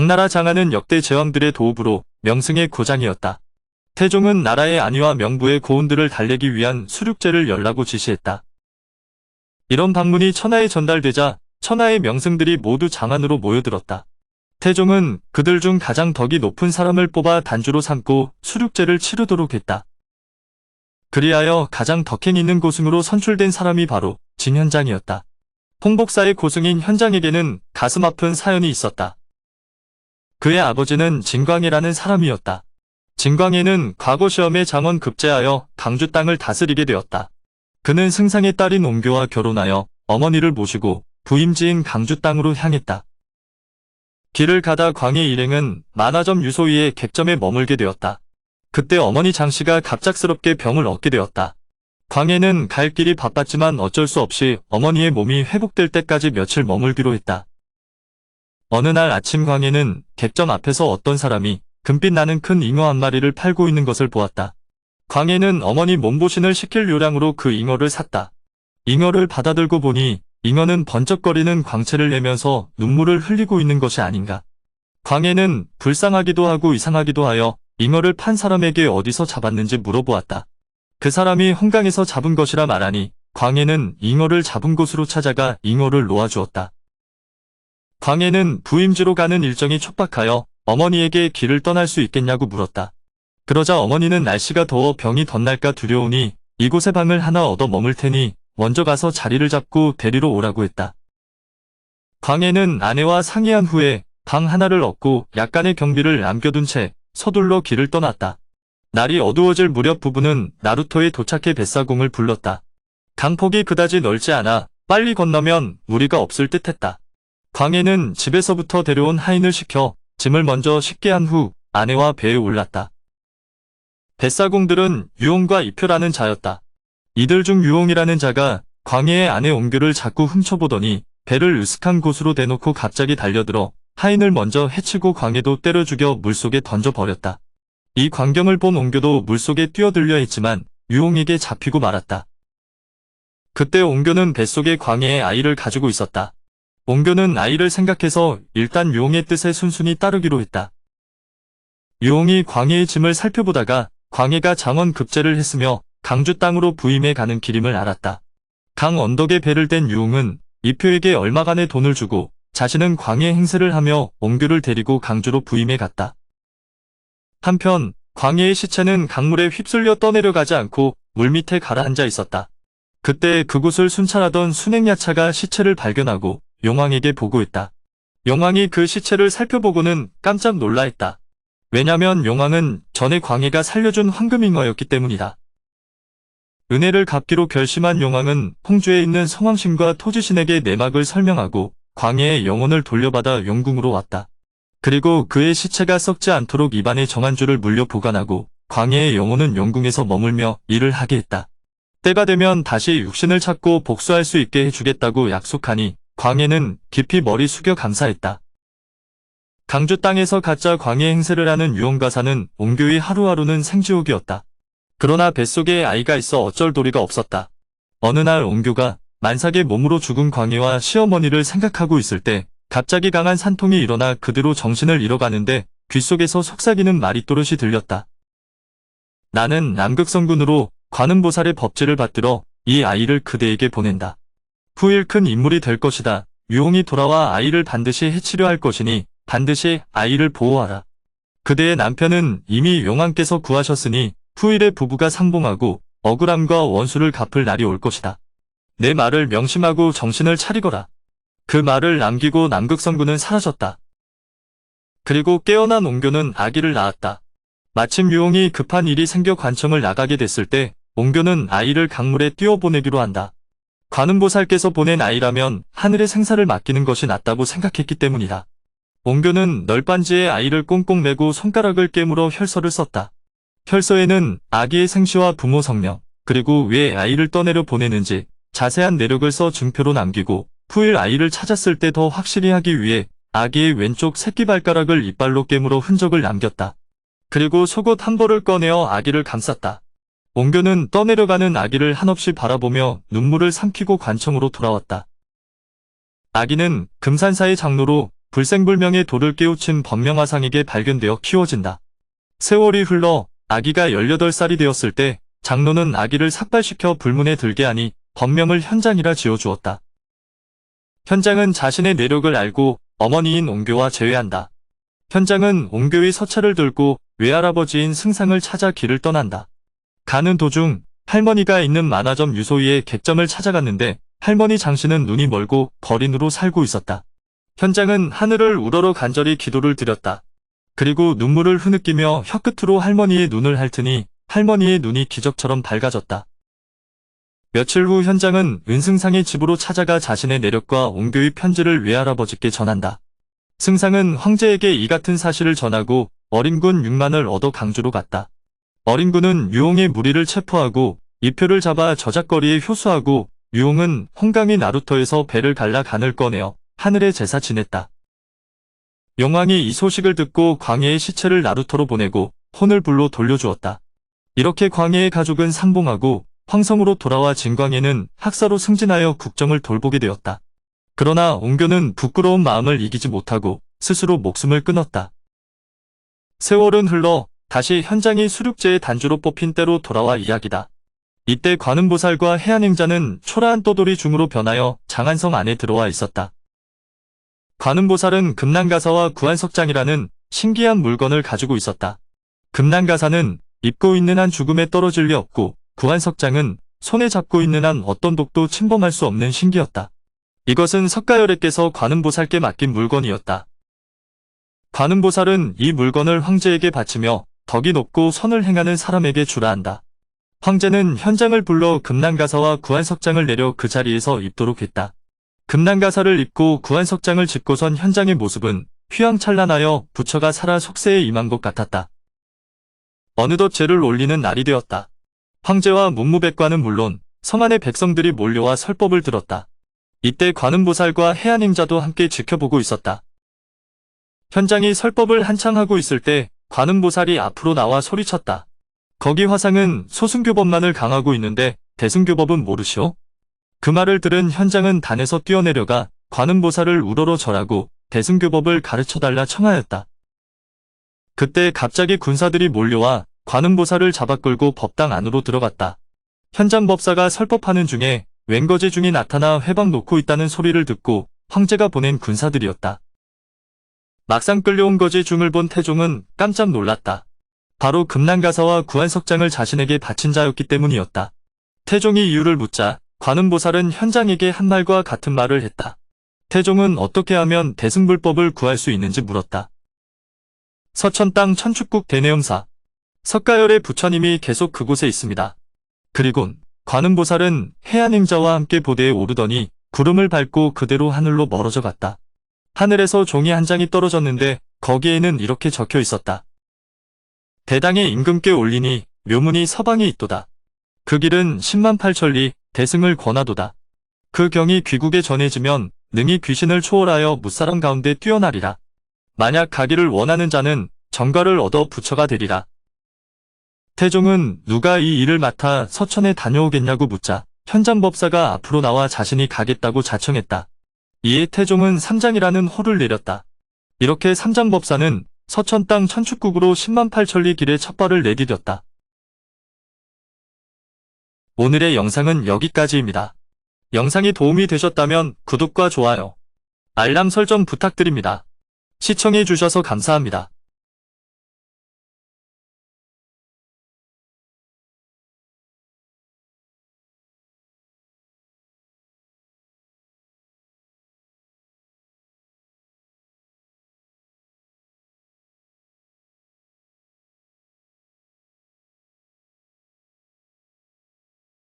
당나라 장안은 역대 제왕들의 도읍으로 명승의 고장이었다. 태종은 나라의 안위와 명부의 고운들을 달래기 위한 수륙제를 열라고 지시했다. 이런 방문이 천하에 전달되자 천하의 명승들이 모두 장안으로 모여들었다. 태종은 그들 중 가장 덕이 높은 사람을 뽑아 단주로 삼고 수륙제를 치르도록 했다. 그리하여 가장 덕행 있는 고승으로 선출된 사람이 바로 진현장이었다. 홍복사의 고승인 현장에게는 가슴 아픈 사연이 있었다. 그의 아버지는 진광이라는 사람이었다. 진광이는 과거 시험에 장원 급제하여 강주 땅을 다스리게 되었다. 그는 승상의 딸인 옹교와 결혼하여 어머니를 모시고 부임지인 강주 땅으로 향했다. 길을 가다 광해 일행은 만화점 유소위의 객점에 머물게 되었다. 그때 어머니 장씨가 갑작스럽게 병을 얻게 되었다. 광해는 갈 길이 바빴지만 어쩔 수 없이 어머니의 몸이 회복될 때까지 며칠 머물기로 했다. 어느 날 아침 광해는 객점 앞에서 어떤 사람이 금빛 나는 큰 잉어 한 마리를 팔고 있는 것을 보았다. 광해는 어머니 몸보신을 시킬 요량으로 그 잉어를 샀다. 잉어를 받아들고 보니 잉어는 번쩍거리는 광채를 내면서 눈물을 흘리고 있는 것이 아닌가. 광해는 불쌍하기도 하고 이상하기도 하여 잉어를 판 사람에게 어디서 잡았는지 물어보았다. 그 사람이 홍강에서 잡은 것이라 말하니 광해는 잉어를 잡은 곳으로 찾아가 잉어를 놓아주었다. 광해는 부임지로 가는 일정이 촉박하여 어머니에게 길을 떠날 수 있겠냐고 물었다. 그러자 어머니는 날씨가 더워 병이 덧날까 두려우니 이곳에 방을 하나 얻어 머물 테니 먼저 가서 자리를 잡고 데리러 오라고 했다. 광해는 아내와 상의한 후에 방 하나를 얻고 약간의 경비를 남겨둔 채 서둘러 길을 떠났다. 날이 어두워질 무렵 부부는 나루토에 도착해 뱃사공을 불렀다. 강폭이 그다지 넓지 않아 빨리 건너면 무리가 없을 듯했다. 광해는 집에서부터 데려온 하인을 시켜 짐을 먼저 싣게 한 후 아내와 배에 올랐다. 뱃사공들은 유홍과 이표라는 자였다. 이들 중 유홍이라는 자가 광해의 아내 옹교를 자꾸 훔쳐보더니 배를 으슥한 곳으로 대놓고 갑자기 달려들어 하인을 먼저 해치고 광해도 때려 죽여 물속에 던져버렸다. 이 광경을 본 옹교도 물속에 뛰어들려 했지만 유홍에게 잡히고 말았다. 그때 옹교는 뱃속에 광해의 아이를 가지고 있었다. 옹교는 아이를 생각해서 일단 유홍의 뜻에 순순히 따르기로 했다. 유홍이 광해의 짐을 살펴보다가 광해가 장원 급제를 했으며 강주 땅으로 부임해 가는 길임을 알았다. 강 언덕에 배를 댄 유홍은 이표에게 얼마간의 돈을 주고 자신은 광해 행세를 하며 옹교를 데리고 강주로 부임해 갔다. 한편 광해의 시체는 강물에 휩쓸려 떠내려가지 않고 물밑에 가라앉아 있었다. 그때 그곳을 순찰하던 순행야차가 시체를 발견하고 용왕에게 보고했다. 용왕이 그 시체를 살펴보고는 깜짝 놀라했다. 왜냐면 용왕은 전에 광해가 살려준 황금잉어였기 때문이다. 은혜를 갚기로 결심한 용왕은 홍주에 있는 성왕신과 토지신에게 내막을 설명하고 광해의 영혼을 돌려받아 용궁으로 왔다. 그리고 그의 시체가 썩지 않도록 입안에 정한 줄을 물려 보관하고 광해의 영혼은 용궁에서 머물며 일을 하게 했다. 때가 되면 다시 육신을 찾고 복수할 수 있게 해주겠다고 약속하니 광해는 깊이 머리 숙여 감사했다. 강주 땅에서 가짜 광해 행세를 하는 유홍가사는 옹교의 하루하루는 생지옥이었다. 그러나 뱃속에 아이가 있어 어쩔 도리가 없었다. 어느 날 옹교가 만삭의 몸으로 죽은 광해와 시어머니를 생각하고 있을 때 갑자기 강한 산통이 일어나 그대로 정신을 잃어가는데 귓속에서 속삭이는 말이 또렷이 들렸다. 나는 남극성군으로 관음보살의 법지를 받들어 이 아이를 그대에게 보낸다. 후일 큰 인물이 될 것이다. 유홍이 돌아와 아이를 반드시 해치려 할 것이니 반드시 아이를 보호하라. 그대의 남편은 이미 용왕께서 구하셨으니 후일에 부부가 상봉하고 억울함과 원수를 갚을 날이 올 것이다. 내 말을 명심하고 정신을 차리거라. 그 말을 남기고 남극성군은 사라졌다. 그리고 깨어난 옹교는 아기를 낳았다. 마침 유홍이 급한 일이 생겨 관청을 나가게 됐을 때 옹교는 아이를 강물에 뛰어보내기로 한다. 관음보살께서 보낸 아이라면 하늘의 생사를 맡기는 것이 낫다고 생각했기 때문이다. 옹교는 널빤지에 아이를 꽁꽁 메고 손가락을 깨물어 혈서를 썼다. 혈서에는 아기의 생시와 부모 성명, 그리고 왜 아이를 떠내려 보내는지 자세한 내력을 써 증표로 남기고 후일 아이를 찾았을 때 더 확실히 하기 위해 아기의 왼쪽 새끼발가락을 이빨로 깨물어 흔적을 남겼다. 그리고 속옷 한 벌을 꺼내어 아기를 감쌌다. 옹교는 떠내려가는 아기를 한없이 바라보며 눈물을 삼키고 관청으로 돌아왔다. 아기는 금산사의 장로로 불생불명의 돌을 깨우친 법명화상에게 발견되어 키워진다. 세월이 흘러 아기가 18살이 되었을 때 장로는 아기를 삭발시켜 불문에 들게 하니 법명을 현장이라 지어주었다. 현장은 자신의 내력을 알고 어머니인 옹교와 재회한다. 현장은 옹교의 서찰을 들고 외할아버지인 승상을 찾아 길을 떠난다. 가는 도중 할머니가 있는 만화점 유소희의 객점을 찾아갔는데 할머니 장씨는 눈이 멀고 거린으로 살고 있었다. 현장은 하늘을 우러러 간절히 기도를 드렸다. 그리고 눈물을 흐느끼며 혀끝으로 할머니의 눈을 핥으니 할머니의 눈이 기적처럼 밝아졌다. 며칠 후 현장은 은승상의 집으로 찾아가 자신의 내력과 옹교의 편지를 외할아버지께 전한다. 승상은 황제에게 이 같은 사실을 전하고 어린군 6만을 얻어 강주로 갔다. 어린군은 유홍의 무리를 체포하고 이표를 잡아 저작거리에 효수하고 유홍은 홍강이 나루터에서 배를 갈라 간을 꺼내어 하늘에 제사 지냈다. 용왕이 이 소식을 듣고 광해의 시체를 나루터로 보내고 혼을 불로 돌려주었다. 이렇게 광해의 가족은 상봉하고 황성으로 돌아와 진광해는 학사로 승진하여 국정을 돌보게 되었다. 그러나 옹교는 부끄러운 마음을 이기지 못하고 스스로 목숨을 끊었다. 세월은 흘러 다시 현장이 수륙제의 단주로 뽑힌 때로 돌아와 이야기다. 이때 관음보살과 해안행자는 초라한 떠돌이 중으로 변하여 장안성 안에 들어와 있었다. 관음보살은 금난가사와 구한석장이라는 신기한 물건을 가지고 있었다. 금난가사는 입고 있는 한 죽음에 떨어질 리 없고 구한석장은 손에 잡고 있는 한 어떤 독도 침범할 수 없는 신기였다. 이것은 석가열애께서 관음보살께 맡긴 물건이었다. 관음보살은 이 물건을 황제에게 바치며 덕이 높고 선을 행하는 사람에게 주라 한다. 황제는 현장을 불러 금난가사와 구한석장을 내려 그 자리에서 입도록 했다. 금난가사를 입고 구한석장을 짚고선 현장의 모습은 휘황찬란하여 부처가 살아 속세에 임한 것 같았다. 어느덧 제를 올리는 날이 되었다. 황제와 문무백관은 물론 성안의 백성들이 몰려와 설법을 들었다. 이때 관음보살과 해안행자도 함께 지켜보고 있었다. 현장이 설법을 한창 하고 있을 때 관음보살이 앞으로 나와 소리쳤다. 거기 화상은 소승교법만을 강하고 있는데 대승교법은 모르시오? 그 말을 들은 현장은 단에서 뛰어내려가 관음보살을 우러러 절하고 대승교법을 가르쳐달라 청하였다. 그때 갑자기 군사들이 몰려와 관음보살을 잡아 끌고 법당 안으로 들어갔다. 현장 법사가 설법하는 중에 웬거지 중이 나타나 회방 놓고 있다는 소리를 듣고 황제가 보낸 군사들이었다. 막상 끌려온 거지 중을 본 태종은 깜짝 놀랐다. 바로 금난가사와 구한석장을 자신에게 바친 자였기 때문이었다. 태종이 이유를 묻자 관음보살은 현장에게 한 말과 같은 말을 했다. 태종은 어떻게 하면 대승불법을 구할 수 있는지 물었다. 서천 땅 천축국 대내엄사 석가열의 부처님이 계속 그곳에 있습니다. 그리곤 관음보살은 해안행자와 함께 보대에 오르더니 구름을 밟고 그대로 하늘로 멀어져 갔다. 하늘에서 종이 한 장이 떨어졌는데 거기에는 이렇게 적혀 있었다. 대당에 임금께 올리니 묘문이 서방에 있도다. 그 길은 10만 8천리 대승을 권하도다. 그 경이 귀국에 전해지면 능히 귀신을 초월하여 무사람 가운데 뛰어나리라. 만약 가기를 원하는 자는 정가를 얻어 부처가 되리라. 태종은 누가 이 일을 맡아 서천에 다녀오겠냐고 묻자 현장법사가 앞으로 나와 자신이 가겠다고 자청했다. 이에 태종은 삼장이라는 호를 내렸다. 이렇게 삼장법사는 서천 땅 천축국으로 10만 8천리 길에 첫 발을 내디뎠다. 오늘의 영상은 여기까지입니다. 영상이 도움이 되셨다면 구독과 좋아요, 알람 설정 부탁드립니다. 시청해주셔서 감사합니다.